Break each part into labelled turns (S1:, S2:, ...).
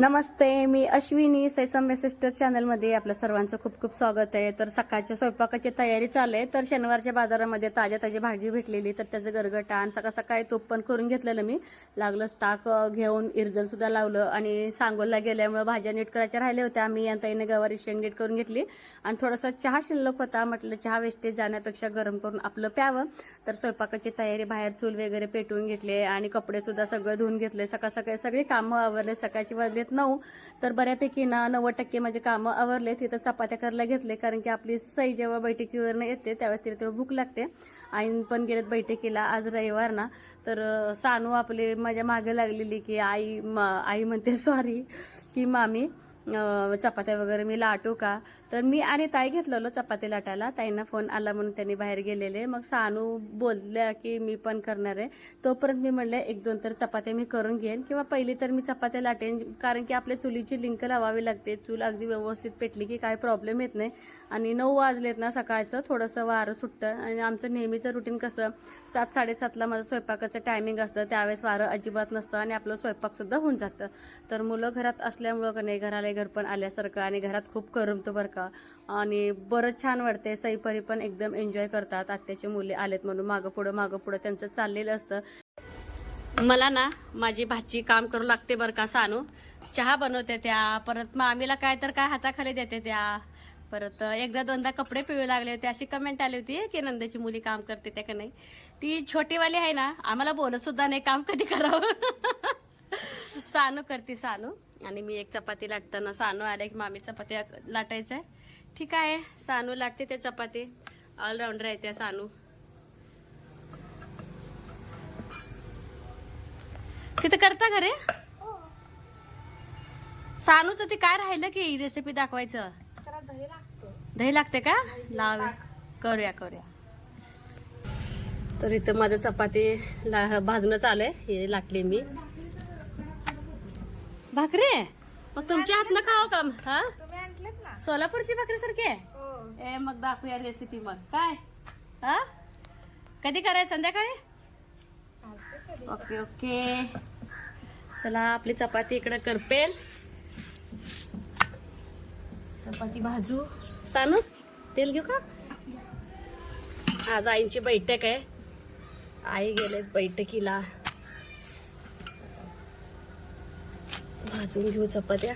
S1: नमस्ते मी Ashwini सैसम्य sister चॅनलमध्ये आपलं सर्वांचं खूप खूप स्वागत आहे. तर सकाळच्या स्वयंपाकाची तयारी चालू आहे. तर शनिवारच्या बाजारामध्ये ताज्या ताजी भाजी भेटलेली तर त्याचं गरगटाण सकाळ सकाळी तूप पण करून घेतलेलं मी. लागलंच ताक घेऊन इरजनसुद्धा लावलं आणि सांगोलला गेल्यामुळे भाज्या नीट करायच्या राहिल्या होत्या. मी या ताईने गवारी शेंग नीट करून घेतली. आणि थोडासा चहा शिल्लक होता. म्हटलं चहा वेस्टेज जाण्यापेक्षा गरम करून आपलं प्यावं. तर स्वयंपाकाची तयारी बाहेर चूल वगैरे पेटवून घेतले आणि कपडेसुद्धा सगळं धुवून घेतले. सकाळ सकाळी सगळी कामं आवरले. सकाळची वाजलेत नऊ तर बऱ्यापैकी ना नव्वद टक्के माझे कामं आवरले. तिथं चपात्या करायला घेतले कारण की आपली सई जेव्हा बैठकीवर येते त्यावेळेस तिला तेव्हा भूक लागते. आईन पण गेलेत बैठकीला आज रविवार ना तर सानू आपले माझ्या मागे लागलेली की आई मा- आई म्हणते सॉरी की मामी चपात्या वगैरे मी लाटू का? तर मी आणि ताई घेतलेलो चपाती लाटायला. ताईंना फोन आला म्हणून त्यांनी बाहेर गेलेले. मग सानू बोलल्या की मी पण करणार आहे. तोपर्यंत मी म्हणलं एक दोन तर चपात्या मी करून घेईन किंवा पहिली तर मी चपात्या लाटेन. कारण की आपल्या चुलीची लिंक लावावी लागते. चूल अगदी व्यवस्थित पेटली की काय प्रॉब्लेम येत नाही. आणि नऊ वाजलेत ना सकाळचं. थोडंसं वारं सुटतं. आणि आमचं नेहमीचं रुटीन कसं? सात साडेसातला माझं स्वयंपाकाचं टायमिंग असतं. त्यावेळेस वारं अजिबात नसतं आणि आपलं स्वयंपाकसुद्धा होऊन जातं. तर मुलं घरात असल्यामुळं का नाही घराला घर पण आल्यासारखं आणि घरात खूप करमतो बरं का. आणि बरं छान वाटते सईपरी पण एकदम एन्जॉय करतात. आत्याचे मुले आलेत म्हणून मागं पुढं मागं पुढं त्यांचं चाललेलं असतं. मला ना माझी भाची काम करू लागते बरं का सानू. चहा बनवते त्या. परत मामीला काय तर काय हाताखाली देते त्या. परत एकदा दोनदा कपडे पिळू लागले होते. अशी कमेंट आली होती की नंदाची मुली काम करते त्या का नाही? ती छोटीवाली आहे ना आम्हाला बोलत सुद्धा नाही काम कधी करावं. सानू करते सानू. आणि मी एक चपाती लाटताना सानू आले की मामी चपाती लाटायचं आहे ठीक आहे सानू लाटते ते चपाती. ऑलराऊंडर आहे त्या सानू. तिथं करता घरे सानूचं ते काय राहिलं की रेसिपी दाखवायचं? दही लागते. का? लाव. करूया करूया. तर इथं माझं चपाती ला भाजणं चालू आहे. हे लाटली मी. भाकरी? मग तुमच्या हातनं खावं का? हा? सोलापूरची भाकरी सारखी आहे?
S2: हो.
S1: ए मग दाखवूया रेसिपी मग. काय? हा? कधी करायचं? संध्याकाळी? Okay okay. चला आपली चपाती इकडे करपेल. चपाती भाजू. सानू तेल घेऊ का? आज आईंची बैठक आहे. आई गेले बैठकीला. भाजून घेऊ चपात्या.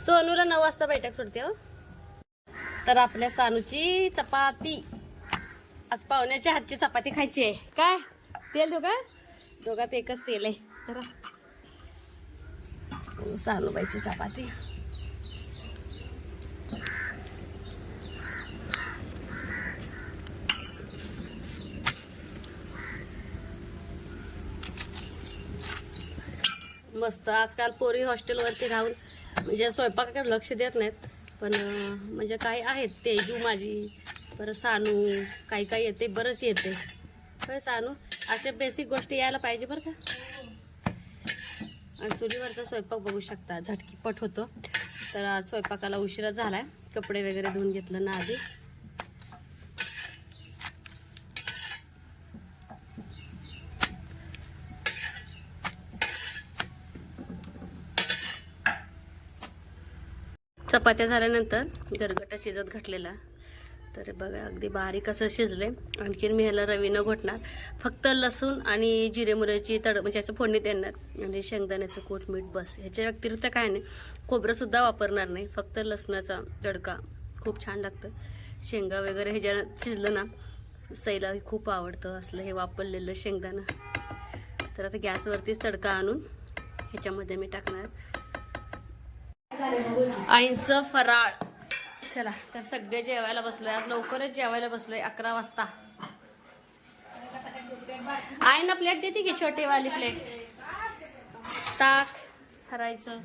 S1: सोनूला नऊ वाजता बैठक सोडते हो. तर आपल्या सानूची चपाती. आज पाहुण्याच्या हातची चपाती खायची आहे. काय? तेल देऊ का? दोघात एकच तेल आहे. जरा. सानूबाईची चपाती. मस्त. आजकाल पोरी हॉस्टेलवरती राहून म्हणजे स्वयंपाकाकडे लक्ष देत नाहीत. पण म्हणजे काही आहेत तेजू माझी परत सानू काही काही येते बरंच येते. काय सानू अशा बेसिक गोष्टी यायला पाहिजे बरं का? आणि चुलीवरचा स्वयंपाक बघू शकता. झटकीपट होतो. तर आज स्वयंपाकाला उशिरा झाला आहे कपडे वगैरे धुवून घेतलं ना आधी. चपात्या झाल्यानंतर गरगटा शिजत घातलेला. तर बघा अगदी बारीक असं शिजले आणखीन मी ह्याला रवी न घोटणार. फक्त लसूण आणि जिरे मुऱ्याची तड म्हणजे असं फोडणी देणार. आणि शेंगदाण्याचं कोट मीठ बस. ह्याच्या व्यतिरिक्त काय नाही. खोबरंसुद्धा वापरणार नाही. फक्त लसणाचा तडका. खूप छान लागतं. शेंगा वगैरे ह्याच्या शिजलं ना सईला खूप आवडतं असलं हे वापरलेलं शेंगदाणं. तर आता गॅसवरतीच तडका आणून ह्याच्यामध्ये मी टाकणार. आईचं फराळ. चला तर सगळे जेवायला बसलोय. आज लवकरच जेवायला बसलोय अकरा वाजता. आईना प्लेट देते की छोटी वाली प्लेट ताक करायचं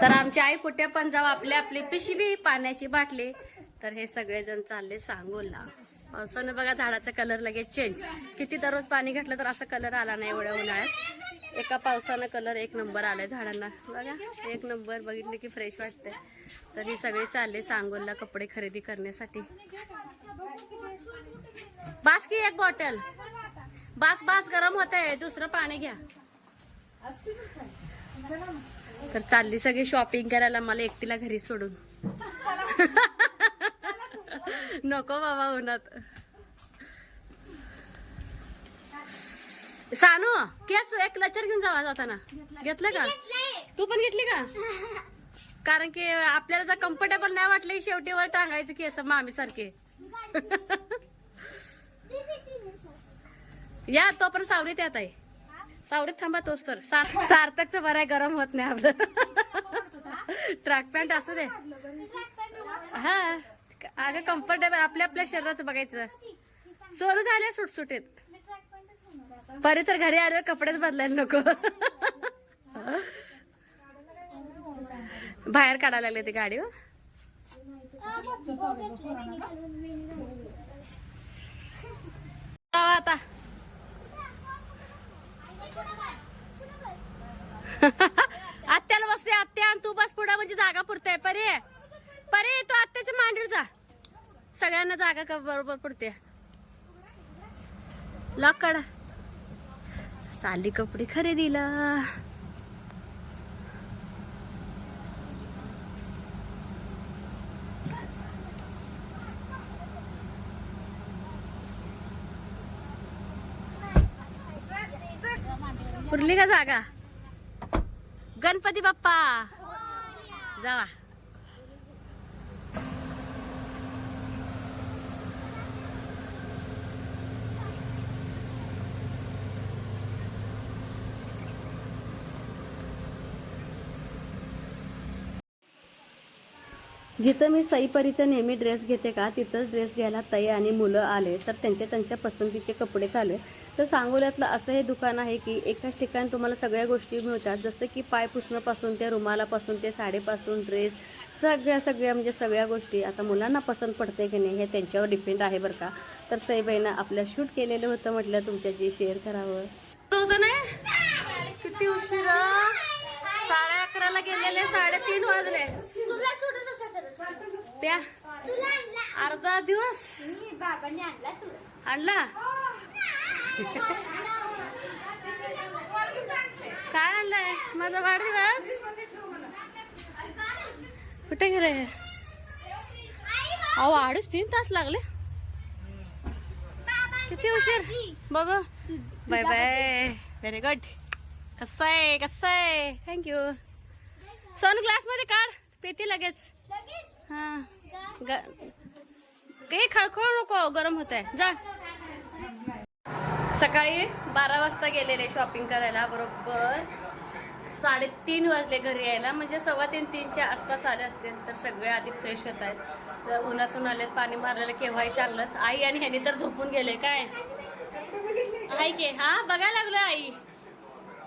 S1: तर आमची आई कुठे पण जाऊ आपली आपली पिशवी पाण्याची बाटली. तर हे सगळेजण चालले सांगोला पावसानं बघा झाडाचा कलर लगेच चेंज किती दररोज पाणी घातलं तर असा कलर आला नाही एवढ्या उन्हाळ्यात. एका पावसानं कलर एक नंबर आलाय झाडांना. बघा एक नंबर बघितले की फ्रेश वाटतंय. तर ही सगळी चालले सांगोलला कपडे खरेदी करण्यासाठी. बास की एक बॉटल बास बास गरम होत आहे दुसरं पाणी घ्या. तर चालली सगळी शॉपिंग करायला मला एकटीला घरी सोडून. नको बाबा उन्हात. सानू केस एक क्लचर घेऊन जावा जाताना. घेतलं का? तू पण घेतली का? कारण की आपल्याला जर कम्फर्टेबल नाही वाटलं की शेवटी वर टांगायचं केस मामी सारखे या तो पण सावरीत येत आहे सावरीत थांबा तोच तर. सार- सार्थकचं बरं आहे गरम होत नाही आपलं. ट्रॅक पॅन्ट असू दे. हा. अगं कम्फर्टेबल आपल्या आपल्या शरीराचं बघायचं. सोरू झाल्या सुटसुटीत. परी तर घरी आल्यावर कपडेच बदलायला नको. बाहेर काढायला लागले ते गाडी आता. आत्याला बसते आत्या आणि तू बस पुढे म्हणजे जागा पुरते परे. परे तू आत्ताच्या मांडीवर जा. सगळ्यांना जागा का बरोबर पडते. लॉक काढा. चालली कपडे खरेदीला. पुरली का जागा? गणपती बाप्पा. जावा. जिथं मी सईपरीचा नेहमी ड्रेस घेते का तिथंच ड्रेस घ्यायला ताई आणि मुलं आले. तर त्यांच्या त्यांच्या पसंतीचे कपडे चालू तर सांगोल्यातलं असं हे दुकान आहे की एकाच ठिकाणी तुम्हाला सगळ्या गोष्टी मिळतात. जसं की पाय पुसणंपासून ते रुमालापासून ते साडीपासून ड्रेस सगळ्या सगळ्या म्हणजे सगळ्या गोष्टी. आता मुलांना पसंत पडते की नाही हे त्यांच्यावर डिपेंड आहे बरं का. तर सईबाईनं आपलं शूट केलेलं होतं म्हटलं तुमच्याशी शेअर करावं. होतं किती उशीर अकराला गेलेले साडेतीन वाजले. त्या अर्धा दिवस.
S2: आणला
S1: काय आणलंय? माझा वाढदिवस. कुठे गेले? अहो अडीच तीन तास लागले. किती उशीर? बघू. Bye bye. व्हेरी गुड कसं आहे? कसं आहे? थँक्यू सोन ग्लासमध्ये काढ. पेती लगेच. हा. काही खळखळ नको गरम होत आहे जा. सकाळी बारा वाजता गेलेले शॉपिंग करायला बरोबर साडेतीन वाजले घरी यायला. म्हणजे सव्वा तीन तीनच्या आसपास आले असतील तर सगळे आधी फ्रेश होत आहेत. तर उन्हातून आलेत पाणी मारलेलं केव्हाही चांगलंच आई आणि ह्यानी तर झोपून गेले काय? आई के? हा बघायला लागलं आई.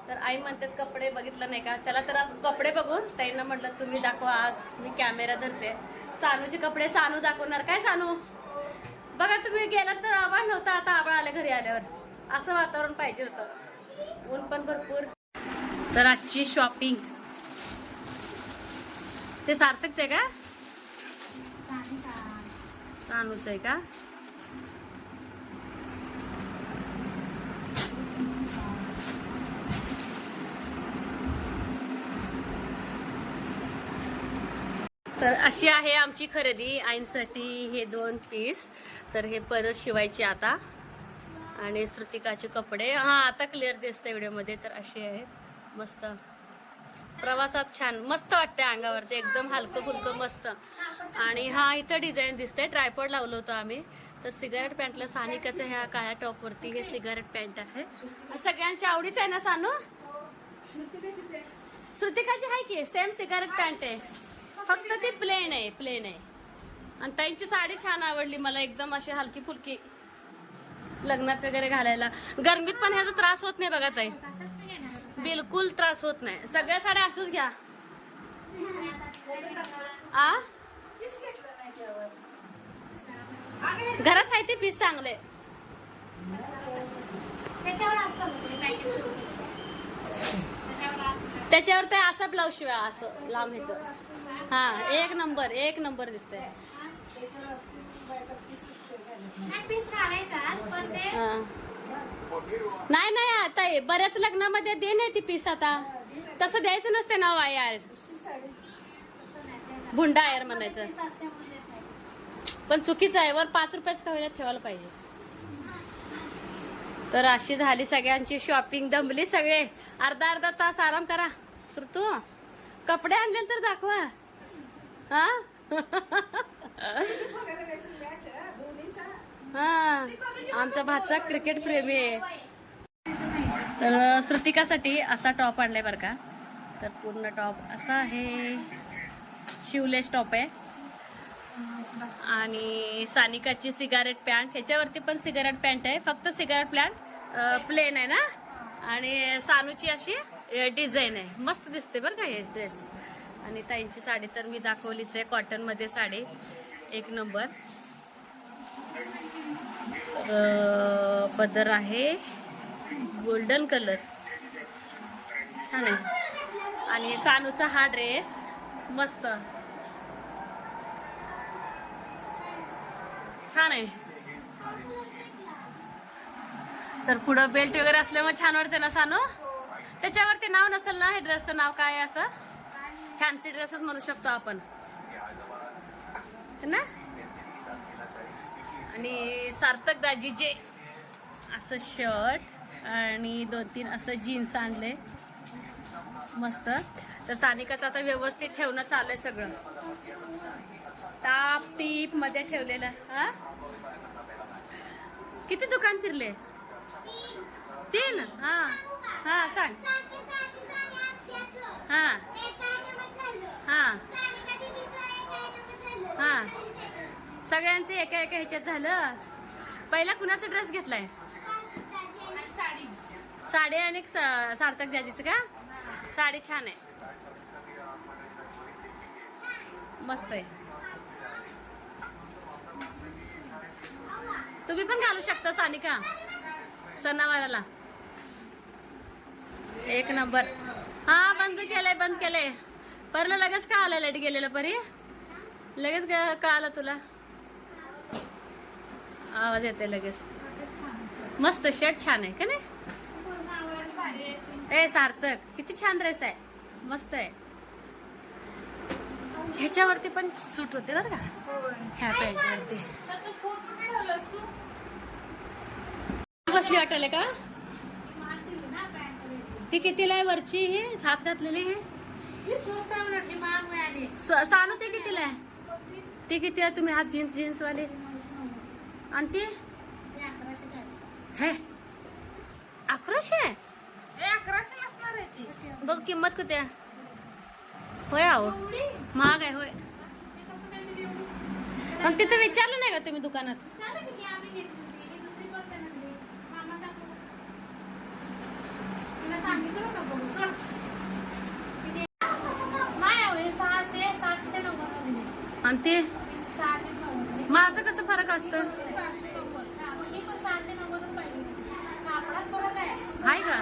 S1: तर आई म्हणतात कपडे बघितलं नाही का? चला तर कपडे बघू ताईंना म्हटलं तुम्ही दाखवा आज मी कॅमेरा धरते. सानूचे कपडे सानू दाखवणार. काय सानू? बघा तुम्ही गेलात तर आभाळ नव्हता आता आभाळ आले घरी आल्यावर. असं वातावरण पाहिजे होतं. ऊन पण भरपूर. तर आजची शॉपिंग ते सार्थकच आहे का? सानूच आहे का? तर अशी आहे आमची खरेदी आईंसाठी हे दोन पीस तर हे परत शिवायचे आता. आणि श्रुतिकाचे कपडे. हां आता क्लिअर दिसतं व्हिडिओमध्ये तर असे आहेत. मस्त. प्रवासात छान मस्त वाटते अंगावरती. एकदम हलकं फुलकं मस्त. आणि हा इथं डिझाईन दिसतंय. ट्रायपॉड लावलं होतं आम्ही. तर सिगारेट पॅन्टला सानिकाचं ह्या काळ्या टॉपवरती हे सिगारेट पॅन्ट आहे. सगळ्यांच्या आवडीचं आहे ना सानू? श्रुतिकाची आहे की? सेम सिगारेट पॅन्ट आहे. फक्त ती प्लेन आहे प्लेन आहे. आणि ताईंची साडी छान आवडली मला एकदम अशी हलकी फुलकी लग्नात वगैरे घालायला. गर्मीत पण ह्याचा त्रास होत नाही बघा ताई. बिलकुल त्रास होत नाही. सगळ्या साड्या असंच घ्या. आ? घरात आहे ते पीस चांगले.
S2: त्याच्यावर असतं म्हणजे
S1: त्याच्यावर ते असं ब्लाऊज शिवा असं लांब ह्याचं. हा एक नंबर एक नंबर दिसतंय.
S2: पीस घालायचा पण ते
S1: हा. नाही नाही आता बऱ्याच लग्नामध्ये दे नाही ती पीस आता. तसं द्यायचं नसते ना वा यार भुंडा यार म्हणायचं. पण चुकीचं आहे वर पाच रुपयाच का होईना ठेवायला पाहिजे. तर अशी झाली सगळ्यांची शॉपिंग दमली सगळे. अर्धा अर्धा तास आराम करा. श्रुतू कपडे आणले तर दाखवा. हा? हा. आमचा भाचा क्रिकेट प्रेमी आहे. तर श्रुतिकासाठी असा टॉप आणलाय बरं का. तर पूर्ण टॉप असा आहे. शिवलेस टॉप आहे. आणि सानिकाची सिगारेट पॅन्ट ह्याच्यावरती पण सिगारेट पॅन्ट आहे. फक्त सिगारेट पॅन्ट प्लेन आहे ना? आणि सानूची अशी डिझाईन आहे. मस्त दिसते बरं का हे ड्रेस आणि ताईंची साडी तर मी दाखवलीच आहे कॉटनमध्ये साडी. एक नंबर. पदर आहे. Golden colour. छान आहे. आणि सानूचा हा ड्रेस मस्त. छान आहे. तर पुढं बेल्ट वगैरे असल्यामुळे छान वाटते ना सानू? त्याच्यावरती नाव नसेल ना? हे ड्रेसचं नाव काय आहे असं? फॅन्सी ड्रेसच म्हणू शकतो आपण. ना? आणि सार्थक दाजीचे असं शर्ट आणि दोन तीन असं जीन्स आणले. मस्त. तर सानिकाचं आता व्यवस्थित ठेवणं चालू आहे सगळं. टीपमध्ये ठेवलेलं हा? किती दुकान फिरले? तीन? हा. हा सांग. हा. हा. हा. सगळ्यांचे एका एका ह्याच्यात झालं. पहिला कुणाचा ड्रेस घेतलाय?
S2: साडी
S1: साडी आणि स- सार्थक दाजीचं का? साडी छान आहे. मस्त आहे. तुम्ही पण घालू शकता सानिका. सणावाराला. एक नंबर. हा बंद केलंय बंद केलंय. परला लगेच का आलं लाइट गेलेलं परी? लगेच कळालं तुला? आवाज येते लगेच. मस्त शर्ट छान आहे का नाही. ए सार्थक किती छान ड्रेस आहे. मस्त आहे. ह्याच्यावरती पण सूट होते बरं का? ह्या. पॅन्टवरती
S2: कुठे
S1: बसली वाटले का. ती कितीला आहे वरची ही हात घातलेली ही. सानू ते कितीला आहे? ती किती आहे तुम्ही? हात जीन्स जीन्स वाले. आणि ती?
S2: ही अकराशे
S1: बघ किंमत किती आहे? होय आहो? महाग आहे होय
S2: ती कसं काय दिली एवढी?
S1: मग तिथं विचारलं नाही का तुम्ही दुकानात?
S2: चालेल की ही
S1: आणि ते? मग असं कसं फरक असतं?
S2: आहे
S1: का?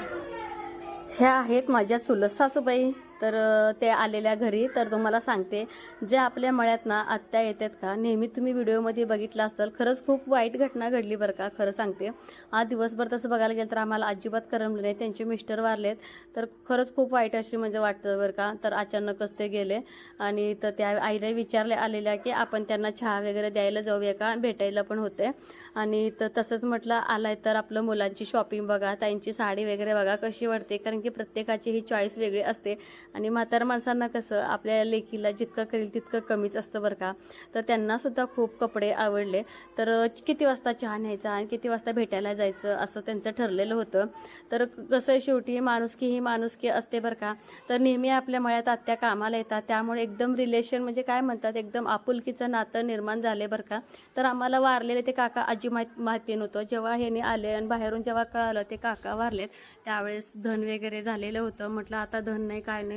S1: ह्या आहेत माझ्या चुलत सासूबाई. तर ते आलेल्या घरी. तर तुम्हाला सांगते जे आपल्या मळ्यात ना आत्या येतात का? नेहमी तुम्ही व्हिडिओमध्ये बघितलं असाल खरंच खूप वाईट घटना घडली बरं का? खरं सांगते. आज दिवसभर तसं बघायला गेलं तर आम्हाला अजिबात करमलं नाही. त्यांचे मिस्टर वारलेत. तर खरंच खूप वाईट अशी म्हणजे वाटतं बरं का? तर अचानकच ते गेले. आणि तर त्या आईला विचारले आलेल्या की आपण त्यांना चहा वगैरे द्यायला जाऊया का? भेटायला पण होते. आणि तर तसंच म्हटलं आलाय तर आपलं मुलांची शॉपिंग बघा त्यांची साडी वगैरे बघा कशी वाटते? कारण की प्रत्येकाची ही चॉईस वेगळी असते. आणि म्हातार माणसांना कसं आपल्या लेकीला जितकं करेल तितकं कमीच असतं बरं का. तर त्यांनासुद्धा खूप कपडे आवडले. तर किती वाजता चहा न्यायचा आणि किती वाजता भेटायला जायचं असं त्यांचं ठरलेलं होतं. तर कसं आहे शेवटी माणुसकी ही माणुसकी असते बरं का. तर नेहमी आपल्या मळ्यात आत्या कामाला येतात. त्यामुळे एकदम रिलेशन म्हणजे काय म्हणतात एकदम आपुलकीचं नातं निर्माण झाले बरं का. तर आम्हाला वारलेले ते काका आजी माहीत माहिती नव्हतं जेव्हा ह्याने आले आणि बाहेरून जेव्हा कळालं ते काका वारलेत त्यावेळेस धन वगैरे झालेलं होतं. म्हटलं आता धन नाही काय नाही.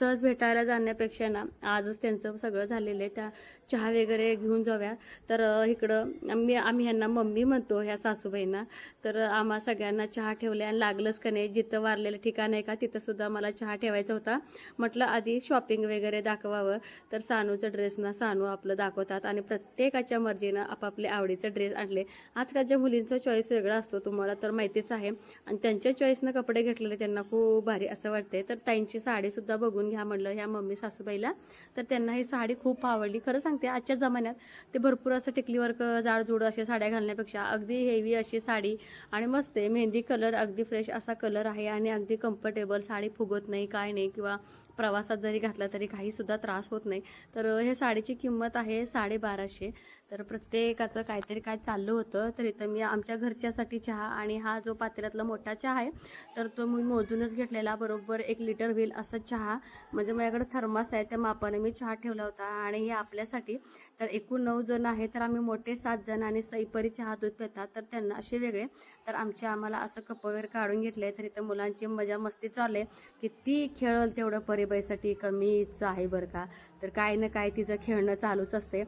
S1: सहज भेटायला जाण्यापेक्षा ना आजच त्यांचं सगळं झालेलं आहे. त्या चहा वगैरे घेऊन जाऊया. तर इकडं मी आम्ही ह्यांना मम्मी म्हणतो ह्या सासूबाईंना. तर आम्हा सगळ्यांना चहा ठेवले आणि लागलंच का नाही जिथं वारलेलं ठिकाण आहे का तिथंसुद्धा मला चहा ठेवायचा होता. म्हटलं आधी शॉपिंग वगैरे दाखवावं. तर सानूचं ड्रेस ना सानू आपलं दाखवतात आणि प्रत्येकाच्या मर्जीनं आपापले आवडीचं ड्रेस आणले. आजकालच्या मुलींचा चॉईस वेगळा असतो तुम्हाला तर माहितीच आहे. आणि त्यांच्या चॉईसनं कपडे घेतलेले त्यांना खूप भारी असं वाटते तर त्यांची साडीसुद्धा बघून घ्या म्हणलं ह्या मम्मी सासूबाईला. तर त्यांना ही साडी खूप आवडली. खरं सांगते आजच्या जमान्यात ते भरपूर असं टिकलीवर जाडजूड अशा साड्या घालण्यापेक्षा अगदी हेवी अशी साडी आणि मस्त आहे. मेहंदी कलर अगदी फ्रेश असा कलर आहे आणि अगदी कम्फर्टेबल साडी फुगत नाही काय नाही किंवा प्रवासात जरी घातला तरी काही सुद्धा त्रास होत नाही. तर हे साडीची किंमत आहे साडेबाराशे. तर प्रत्येकाचं काहीतरी काय चाललं होतं तर इथं मी आमच्या घरच्यासाठी चहा आणि हा जो पातेल्यातला मोठा चहा आहे तर तो मी मोजूनच घेतलेला. बरोबर एक लिटर होईल असा चहा. म्हणजे माझ्याकडे थर्मास आहे त्या मापाने मी चहा ठेवला होता. आणि हे आपल्यासाठी तर एकूण नऊ जण आहे तर आम्ही मोठे सात जण आणि सईपरी चहा दूध पितात. तर त्यांना असे वेगळे. तर आमचे आम्हाला असं कप वगैरे काढून घेतले तर इथं मुलांची मजा मस्ती चालू आहे. किती खेळल तेवढं परिबाईसाठी कमीच आहे बरं का. तर काय ना काय तिचं खेळणं चालूच असते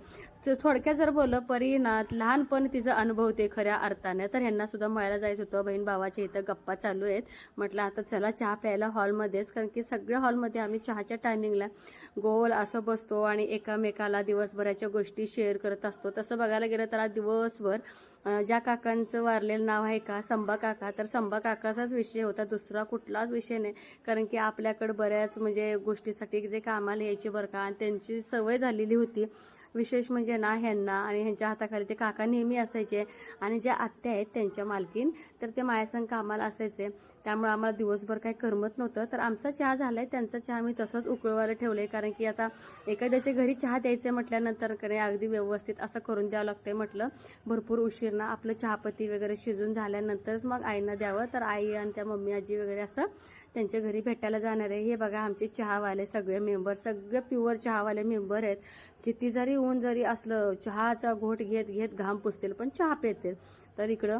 S1: थोडक्यात जर बोललं परी ना लहानपण अनुभव अनुभवते खऱ्या अर्थाने. तर ह्यांना सुद्धा मळायला जायचं होतं बहीण भावाच्या इथं गप्पा चालू आहेत. म्हटलं आता चला चहा प्यायला हॉलमध्येच. कारण की सगळ्या हॉलमध्ये आम्ही चहाच्या टायमिंगला गोल असं बसतो आणि एकामेकाला दिवसभराच्या गोष्टी शेअर करत असतो. तसं बघायला गेलं तर आज दिवसभर ज्या काकांचं वारलेलं नाव आहे का संबा काका तर संबा काकाचाच विषय होता दुसरा कुठलाच विषय नाही. कारण की आपल्याकडं बऱ्याच म्हणजे गोष्टीसाठी ते कामाला यायचे बरं का आणि त्यांची सवय झालेली होती. विशेष म्हणजे ना ह्यांना आणि ह्यांच्या हाताखाली ते काका नेहमी असायचे आणि ज्या आत्या आहेत त्यांच्या मालकीन तर ते माझ्यासंग कामाला असायचे. त्यामुळे आम्हाला दिवसभर काही करमत नव्हतं. तर आमचा चहा झाला आहे त्यांचा चहा मी तसंच उकळवायला ठेवलं आहे कारण की आता एखाद्याच्या घरी चहा द्यायचं म्हटल्यानंतरकडे अगदी व्यवस्थित असं करून द्यावं लागतं म्हटलं. भरपूर उशीर ना आपलं चहापत्ती वगैरे शिजून झाल्यानंतरच मग आईना द्यावं. तर आई आणि त्या मम्मी आजी वगैरे असं त्यांच्या घरी भेटायला जाणार आहे. हे बघा आमचे चहावाले सगळे मेंबर सगळे प्युअर चहावाले मेंबर आहेत. किती जरी ऊन जरी असलं चहाचा घोट घेत घेत घाम पुसतील पण चहा पितील. तर इकडं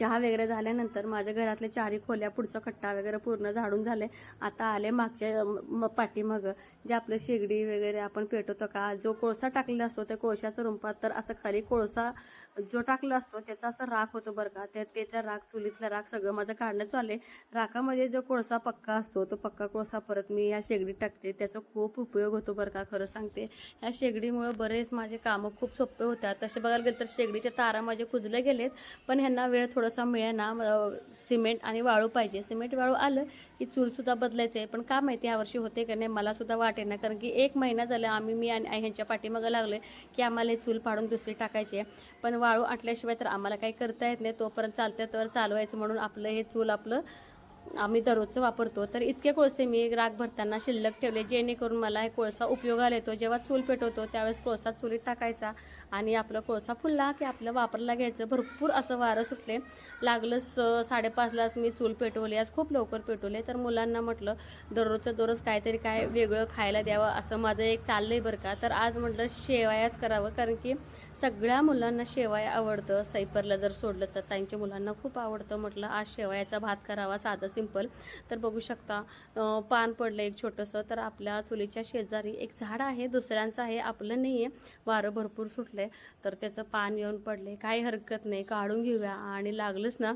S1: चहा वगैरे झाल्यानंतर माझ्या घरातल्या चारी खोल्या पुढचा कट्टा वगैरे पूर्ण झाडून झाले. आता आले मागच्या म- पाठीमागं. जे आपलं शेगडी वगैरे आपण पेटवतो का जो कोळसा टाकलेला असतो त्या कोळशाचं रुंपात तर असं खाली कोळसा जो टाकला असतो त्याचा असं राख होतो बरं का. त्या त्याचा राख चुलीतला राख सगळं माझं काढणं चालले राखामध्ये जो कोळसा पक्का असतो तो पक्का कोळसा परत मी या शेगडीत टाकते. त्याचा खूप उपयोग होतो बरं का खरं सांगते. ह्या शेगडीमुळं बरेच माझे कामं खूप सोपे होतात. तसे बघायला गेलं तर शेगडीच्या तारा माझे कुजले गेलेत पण ह्यांना वेळ थोडासा मिळेना. सिमेंट आणि वाळू पाहिजे. सिमेंट वाळू आलं की चूलसुद्धा बदलायचं आहे. पण का माहिती यावर्षी होते का नाही मला सुद्धा वाटेना कारण की एक महिना झाला आम्ही मी आणि ह्यांच्या पाठीमागं लागलोय की आम्हाला हे चूल पाडून दुसरी टाकायची आहे. पण वाळू आटल्याशिवाय तर आम्हाला काही करता येत नाही. तोपर्यंत चालतं तर चालवायचं म्हणून आपलं हे चूल आपलं आम्ही दररोजचं वापरतो. तर इतके कोळसे मी राग भरताना शिल्लक ठेवले जेणेकरून मला हे कोळसा उपयोगाला येतो. जेव्हा चूल पेटवतो त्यावेळेस कोळसा चुलीत टाकायचा. आणि आपलं कोळसा फुलला की आपलं वापरला घ्यायचं. भरपूर असं वारं सुटले. लागलंच साडेपाचलाच मी चूल पेटवली. आज खूप लवकर पेटवले. तर मुलांना म्हटलं दररोजचं दररोज काहीतरी काय वेगळं खायला द्यावं असं माझं एक चाललं आहे बरं का. तर आज म्हटलं शेवायाच करावं कारण की सगळ्या मुलांना शेवाया आवडतं. सैपरला जर सोडलं तर त्यांच्या मुलांना खूप आवडतं म्हटलं. आज शेवयाचा भात करावा साधं सिंपल. तर बघू शकता पान पडलं एक छोटंसं. तर आपल्या चुलीच्या शेजारी एक झाड आहे दुसऱ्यांचं आहे आपलं नाही आहे वारं भरपूर सुटलं तर त्याचं पान येऊन पडले काही हरकत नाही. काढून घेऊया. आणि लागलंच ना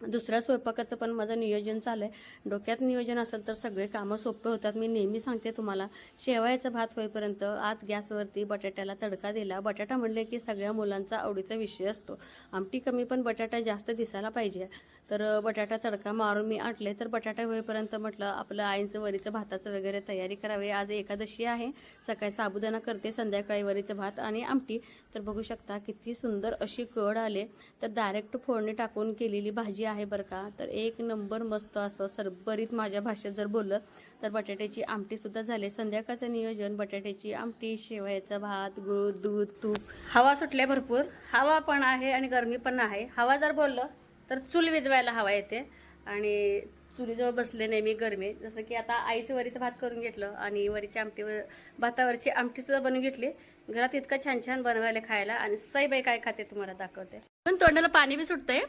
S1: दुसऱ्या स्वयंपाकाचं पण माझं नियोजन चाललं आहे डोक्यात नियोजन असेल तर सगळे कामं सोपे होतात. मी नेहमी सांगते तुम्हाला शेवायचा भात होईपर्यंत आत गॅसवरती बटाट्याला तडका दिला. बटाटा म्हणले की सगळ्या मुलांचा आवडीचा विषय असतो. आमटी कमी पण बटाटा जास्त दिसायला पाहिजे. तर बटाटा तडका मारून मी आटले तर बटाटा होईपर्यंत म्हटलं आपलं आईंचं वरीचं भाताचं वगैरे तयारी करावी. आज एकादशी आहे. सकाळी साबुदाणा करते संध्याकाळी वरीचं भात आणि आमटी. तर बघू शकता किती सुंदर अशी कड आले. तर डायरेक्ट फोडणी टाकून केलेली भाजी आहे बरं का. तर एक नंबर मस्त असं सरबरीत माझ्या भाषेत जर बोललं तर बटाट्याची आमटीसुद्धा झाली. संध्याकाळचं नियोजन बटाट्याची आमटी शेवयाचा भात गुळ दूध तूप. हवा सुटल्या भरपूर. हवा पण आहे आणि गरमी पण आहे. हवा जर बोललं तर चूल विजवायला हवा येते. आणि चुलीजवळ बसले नेहमी गरमी. जसं की आता आईचं वरीचं भात करून घेतलं आणि वरीची आमटी भातावरची आमटीसुद्धा बनवून घेतली. घरात इतकं छान छान बनवायला खायला आणि सईबाई काय खाते तुम्हाला दाखवते. पण तोंडाला पाणी बी सुटतंय.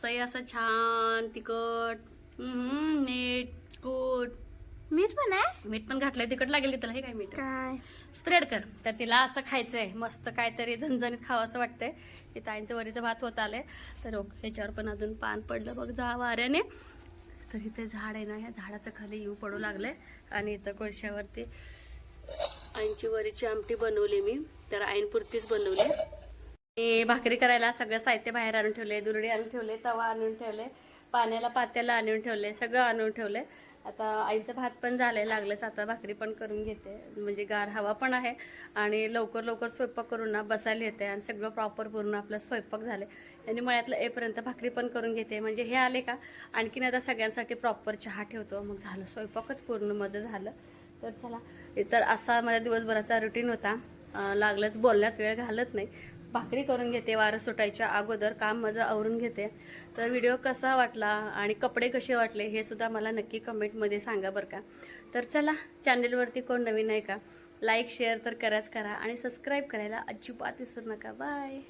S1: सई असं छान तिखट. मीठ कूट.
S2: मीठ पण आहे?
S1: मीठ पण घातलंय तिकट लागेल त्याला हे काय मीठ?
S2: काय?
S1: स्प्रेड कर. तर तिला असं खायचंय मस्त काहीतरी झणझणीत खावं असं वाटतंय. की ताईंचं वरीचं भात होत आलंय. तर हो, ह्याच्यावर पण अजून पान पडलं. बघ जा वाऱ्याने तर इथे झाड आहे ना ह्या झाडाचं खाली येऊ पडू लागलंय. आणि इथं कोळशावरती आईंची वरीची आमटी बनवली मी. तर आईनपुरतीच बनवली. हे भाकरी करायला सगळं साहित्य बाहेर आणून ठेवले दुरडी आणून ठेवले तवा आणून ठेवले पाण्याला पात्याला आणून ठेवले सगळं आणून ठेवले. आता आईचं भात पण झालंय लागलंच. आता भाकरी पण करून घेते. म्हणजे गार हवा पण आहे आणि लवकर लवकर स्वयंपाक करून ना बसायला येते आणि सगळं प्रॉपर पूर्ण आपलं स्वयंपाक झाले आणि मळ्यातलं येपर्यंत भाकरी पण करून घेते. म्हणजे हे आले का आणखीन आता सगळ्यांसाठी प्रॉपर चहा ठेवतो. मग झालं स्वयंपाकच पूर्ण माझं झालं. तर चला तर असा माझ्या दिवसभराचा रुटीन होता. लागलंच बोलण्यात वेळ घालत नाही. भाकरी करून घेते वारं सुटायच्या अगोदर काम माझं आवरून घेते. तर व्हिडिओ कसा वाटला आणि कपडे कसे वाटले हे सुद्धा मला नक्की कमेंटमध्ये सांगा बरं का. तर चला चॅनलवरती कोण नवीन आहे का? लाईक शेअर तर कराच करा आणि सबस्क्राईब करायला अजिबात विसरू नका. बाय